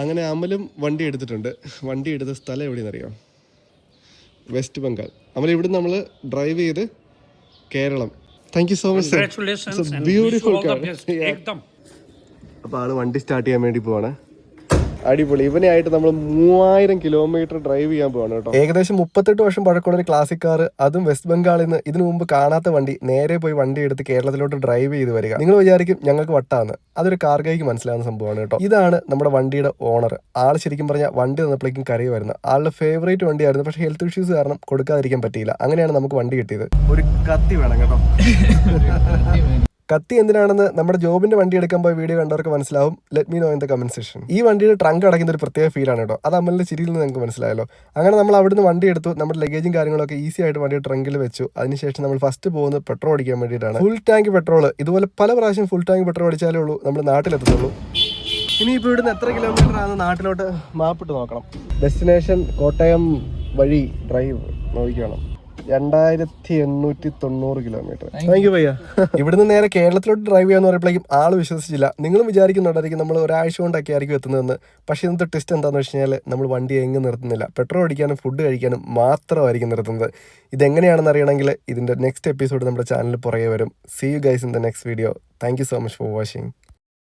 അങ്ങനെ അമലും വണ്ടി എടുത്തിട്ടുണ്ട്. വണ്ടി എടുത്ത സ്ഥലം എവിടെയെന്ന് അറിയാം വെസ്റ്റ് ബംഗാൾ അമൽ ഇവിടെ നമ്മൾ ഡ്രൈവ് ചെയ്ത് Keralam. Thank you so much beautiful. അപ്പോൾ ആൾ വണ്ടി സ്റ്റാർട്ട് ചെയ്യാൻ വേണ്ടി പോവാണ്. അടിപൊളി. ഇവനായിട്ട് നമ്മൾ മൂവായിരം കിലോമീറ്റർ ഡ്രൈവ് ചെയ്യാൻ പോവാണ് കേട്ടോ. ഏകദേശം മുപ്പത്തെട്ട് വർഷം പഴക്കമുള്ള ഒരു ക്ലാസിക് കാർ അതും വെസ്റ്റ് ബംഗാളിൽ നിന്ന് ഇതിനു മുമ്പ് കാണാത്ത വണ്ടി നേരെ പോയി വണ്ടി എടുത്ത് കേരളത്തിലോട്ട് ഡ്രൈവ് ചെയ്ത് വരിക. നിങ്ങൾ വിചാരിക്കും ഞങ്ങൾക്ക് വട്ടാന്ന്. അതൊരു കാർഗൈക്ക് മനസ്സിലാവുന്ന സംഭവമാണ് കേട്ടോ. ഇതാണ് നമ്മുടെ വണ്ടിയുടെ ഓണർ ആൾ ശരിക്കും പറഞ്ഞാൽ വണ്ടി തന്നപ്പോഴേക്കും കരയി വരുന്നത് ആളുടെ ഫേവറേറ്റ് വണ്ടിയായിരുന്നു. പക്ഷേ ഹെൽത്ത് ഇഷ്യൂസ് കാരണം കൊടുക്കാതിരിക്കാൻ പറ്റിയില്ല. അങ്ങനെയാണ് നമുക്ക് വണ്ടി കിട്ടിയത്. ഒരു കത്തി വേണം കേട്ടോ. കത്തി എന്തിനാണെന്ന് നമ്മുടെ ജോബിന്റെ വണ്ടി എടുക്കാൻ പോയ വീഡിയോ കണ്ടവർക്ക് മനസ്സിലാവും. Let me know in the comment section ഈ വണ്ടിയുടെ ട്രങ്ക് അടയ്ക്കുന്ന ഒരു പ്രത്യേക ഫീലാണ് കേട്ടോ. അത് അമ്മലിന്റെ ചിരിയിൽ നിന്ന് നിങ്ങൾക്ക് മനസ്സിലായല്ലോ. അങ്ങനെ നമ്മൾ അവിടുന്ന് വണ്ടി എടുത്തു. നമ്മുടെ ലഗേജും കാര്യങ്ങളൊക്കെ ഈസി ആയിട്ട് വണ്ടി ട്രങ്കിൽ വെച്ചു. അതിനുശേഷം നമ്മൾ ഫസ്റ്റ് പോകുന്നത് പെട്രോൾ അടിക്കാൻ വേണ്ടിയിട്ടാണ്. ഫുൾ ടാങ്ക് പെട്രോൾ ഇതുപോലെ പല പ്രാവശ്യം ഫുൾ ടാങ്ക് പെട്രോൾ അടിച്ചാലേ ഉള്ളൂ. നമ്മൾ ഇനി ഇനിയിപ്പോൾ ഇവിടുന്ന് എത്ര കിലോമീറ്റർ ആണ് നാട്ടിലോട്ട്? മാപ്പിട്ട് നോക്കണം. ഡെസ്റ്റിനേഷൻ കോട്ടയം വഴി ഡ്രൈവ് നോക്കിക്കണം. രണ്ടായിരത്തി എണ്ണൂറ്റി തൊണ്ണൂറ് കിലോമീറ്റർ താങ്ക് യു ഭയ്യ ഇവിടുന്ന് നേരെ കേരളത്തിലോട്ട് ഡ്രൈവ് ചെയ്യാന്ന് പറയുമ്പോഴേക്കും ആൾ വിശ്വസിച്ചില്ല. നിങ്ങൾ വിചാരിക്കുന്നുണ്ടായിരിക്കും നമ്മൾ ഒരാഴ്ച കൊണ്ടൊക്കെ ആയിരിക്കും എത്തുന്നതെന്ന്. പക്ഷേ ഇന്നത്തെ ട്വിസ്റ്റ് എന്താണെന്ന് വെച്ച് കഴിഞ്ഞാൽ നമ്മൾ വണ്ടി എങ്ങും നിർത്തുന്നില്ല. പെട്രോൾ അടിക്കാനും ഫുഡ് കഴിക്കാനും മാത്രമായിരിക്കും നിർത്തുന്നത്. ഇതെങ്ങനെയാണെന്ന് അറിയണമെങ്കിൽ ഇതിന്റെ നെക്സ്റ്റ് എപ്പിസോഡ് നമ്മുടെ ചാനലിൽ പുറകെ വരും. See you guys in the next video thank you so much for watching